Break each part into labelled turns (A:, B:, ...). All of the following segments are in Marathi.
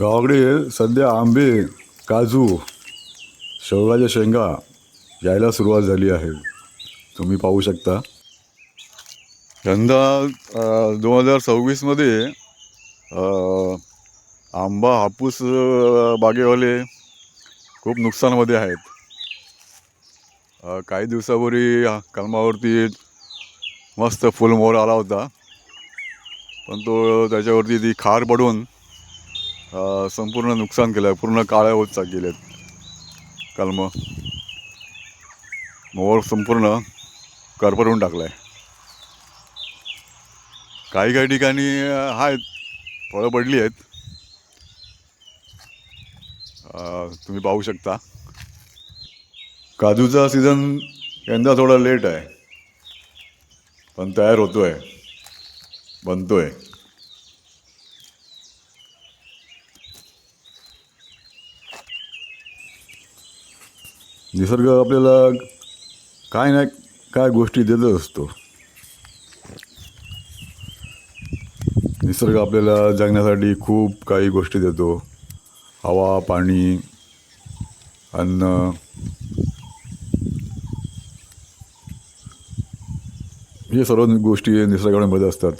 A: गावाकडे सध्या आंबे काजू शेवगाच्या शेंगा यायला सुरुवात झाली आहे. तुम्ही पाहू शकता. यंदा दोन हजार सव्वीसमध्ये आंबा हापूस बागेवाले खूप नुकसानमध्ये आहेत. काही दिवसापूर्वी कलमावरती मस्त फुलमोर आला होता. पण तो त्याच्यावरती ती खार पडून संपूर्ण नुकसान केलं आहे पूर्ण काळ्या होत चाक गेल्यात कलम मोर संपूर्ण करपरून टाकलं आहे काही काही ठिकाणी आहेत. फळं पडली आहेत. तुम्ही पाहू शकता. काजूचा सीझन यंदा थोडा लेट आहे. पण तयार होतो आहे बनतो आहे निसर्ग आपल्याला काय नाही काय गोष्टी देतच असतो. निसर्ग आपल्याला जगण्यासाठी खूप काही गोष्टी देतो. हवा पाणी अन्न. हे सर्व गोष्टी निसर्गाकडे मध्ये असतात.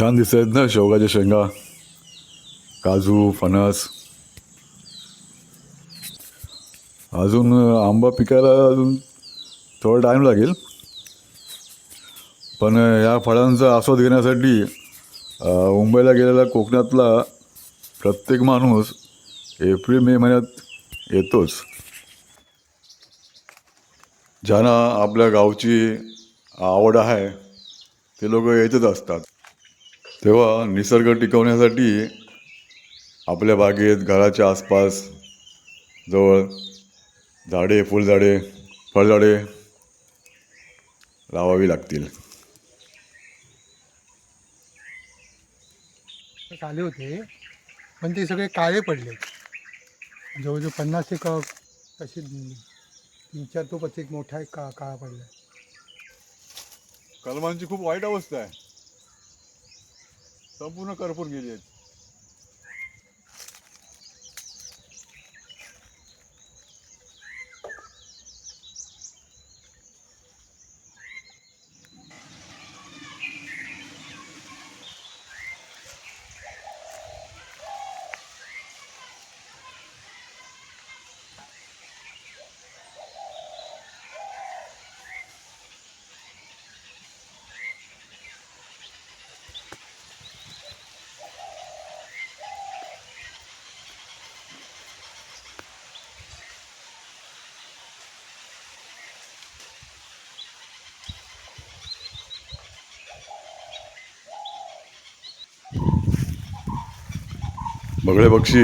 A: छान दिसत आहेत ना शेवगाच्या शेंगा? काजू फणस. अजून आंबा पिकायला अजून थोडा टाईम लागेल. पण या फळांचा आस्वाद घेण्यासाठी मुंबईला गेलेला कोकणातला प्रत्येक माणूस एप्रिल मे महिन्यात येतोच. ज्यांना आपल्या गावची आवड आहे ते लोक येतच असतात. तेव्हा निसर्ग टिकवण्यासाठी आपल्या बागेत घराच्या आसपास जवळ झाडे फुलझाडे फळझाडे लावावी लागतील.
B: आले होते पण ते सगळे काळे पडले. जवळजवळ पन्नास एक तसे तीन चार तो एक मोठा एक का काळा पडला.
A: कलमांची खूप वाईट अवस्था आहे. संपूर्ण करपून गेली आहेत. बगळे पक्षी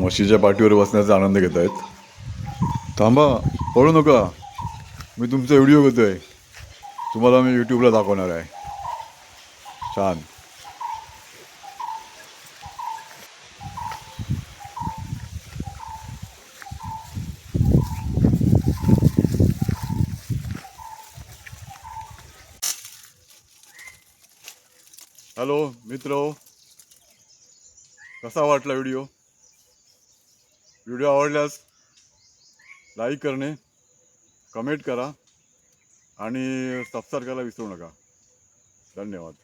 A: म्हशीच्या पाठीवर बसण्याचा आनंद घेत आहेत. थांबा पळू नका. मी तुमचा व्हिडिओ घेतोय तुम्हाला मी यूट्यूबला दाखवणार आहे. छान. हॅलो मित्र हो. कसा वाटला व्हिडिओ व्हिडिओ आवडल्यास लाईक करणे कमेंट करा आणि सबस्क्राईब करायला विसरू नका. धन्यवाद.